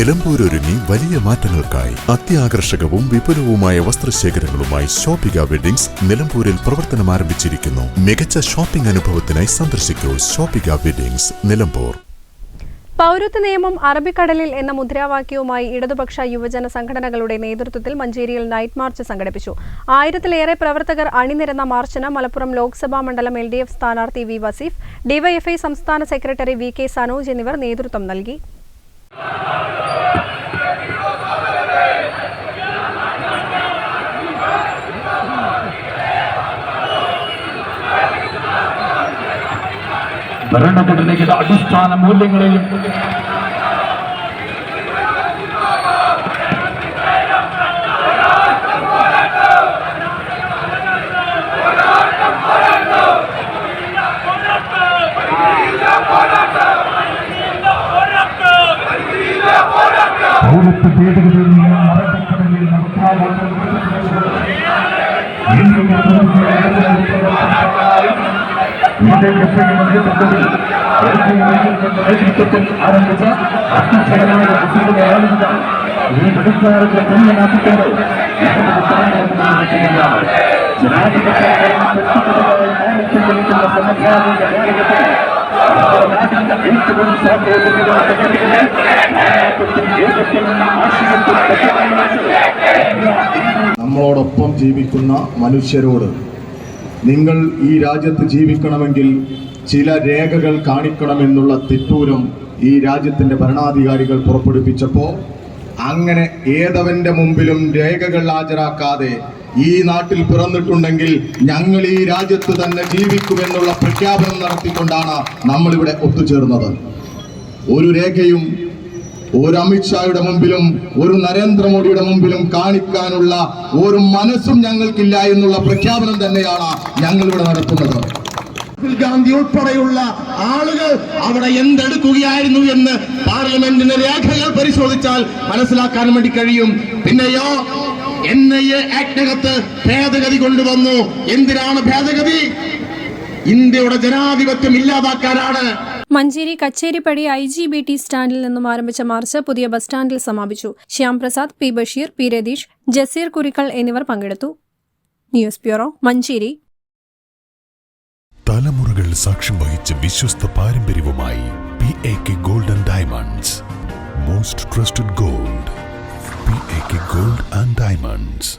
നിലമ്പൂരൊരുങ്ങി വലിയ മാറ്റങ്ങൾക്കായി അത്യാകർഷകവും വിപുലവുമായ വസ്ത്രശേഖരങ്ങളുമായി ഷോപ്പിക വെഡിങ്സ് നിലമ്പൂരിൽ പ്രവർത്തനം ആരംഭിച്ചിരിക്കുന്നു. മികച്ച ഷോപ്പിംഗ് അനുഭവത്തിനായി സന്ദർശിക്കൂ ഷോപ്പിക വെഡിങ്സ് നിലമ്പൂർ. പൗരത്വ നിയമം അറബിക്കടലിൽ എന്ന മുദ്രാവാക്യവുമായി ഇടതുപക്ഷ യുവജന സംഘടനകളുടെ നേതൃത്വത്തിൽ മഞ്ചേരിയിൽ നൈറ്റ് മാർച്ച് സംഘടിപ്പിച്ചു. ആയിരത്തിലേറെ പ്രവർത്തകർ അണിനിരന്ന മാർച്ചിന് മലപ്പുറം ലോക്സഭാ മണ്ഡലം എൽ ഡി എഫ് സ്ഥാനാർത്ഥി വി വസീഫ് ഡിവൈഎഫ്ഐ സംസ്ഥാന സെക്രട്ടറി വി കെ സനോജ് എന്നിവർ നേതൃത്വം നൽകി. ഭരണഘടനയുടെ അടിസ്ഥാന മൂല്യങ്ങളെയും പൗരത്വ ഭേദഗതിയിൽ ഈ നമ്മളോടൊപ്പം ജീവിക്കുന്ന മനുഷ്യരോട് നിങ്ങൾ ഈ രാജ്യത്ത് ജീവിക്കണമെങ്കിൽ ചില രേഖകൾ കാണിക്കണമെന്നുള്ള തിട്ടൂരം ഈ രാജ്യത്തിന്റെ ഭരണാധികാരികൾ പുറപ്പെടുവിച്ചപ്പോൾ അങ്ങനെ ഏതവന്റെ മുമ്പിലും രേഖകൾ ഹാജരാക്കാതെ ഈ നാട്ടിൽ പിറന്നിട്ടുണ്ടെങ്കിൽ ഞങ്ങൾ ഈ രാജ്യത്ത് തന്നെ ജീവിക്കുമെന്നുള്ള പ്രഖ്യാപനം നടത്തിക്കൊണ്ടാണ് നമ്മളിവിടെ ഒത്തുചേർന്നത്. ഒരു രേഖയും ഒരു അമിത്ഷായുടെ മുമ്പിലും ഒരു നരേന്ദ്രമോദിയുടെ മുമ്പിലും കാണിക്കാനുള്ള ഒരു മനസ്സും ഞങ്ങൾക്കില്ല എന്നുള്ള പ്രഖ്യാപനം തന്നെയാണ് ഞങ്ങൾ ഇവിടെ നടത്തുന്നത്. രാഹുൽ ഗാന്ധി ഉൾപ്പെടെയുള്ള ആളുകൾ അവിടെ എന്തെടുക്കുകയായിരുന്നു എന്ന് പാർലമെന്റിന്റെ രേഖകൾ പരിശോധിച്ചാൽ മനസ്സിലാക്കാൻ വേണ്ടി കഴിയും. പിന്നെയോ എൻ ഐ എ ആക്ടിനകത്ത് ഭേദഗതി കൊണ്ടുവന്നു. എന്തിനാണ് ഭേദഗതി? ഇന്ത്യയുടെ ജനാധിപത്യം ഇല്ലാതാക്കാനാണ്. Manjeri Kacheripadi I G B T സ്റ്റാൻഡിൽ നിന്നും ആരംഭിച്ച മാർച്ച് പുതിയ ബസ് സ്റ്റാൻഡിൽ സമാപിച്ചു. ശ്യാംപ്രസാദ് പി ബഷീർ പി രതീഷ് ജസീർ കുരിക്കൾ എന്നിവർ പങ്കെടുത്തു. News bureau Manjeri. തലമുറകൾ സാക്ഷ്യം വഹിച്ച വിശ്വസ്ത പാരമ്പര്യവുമായി P A K golden diamonds most trusted gold P A K gold and diamonds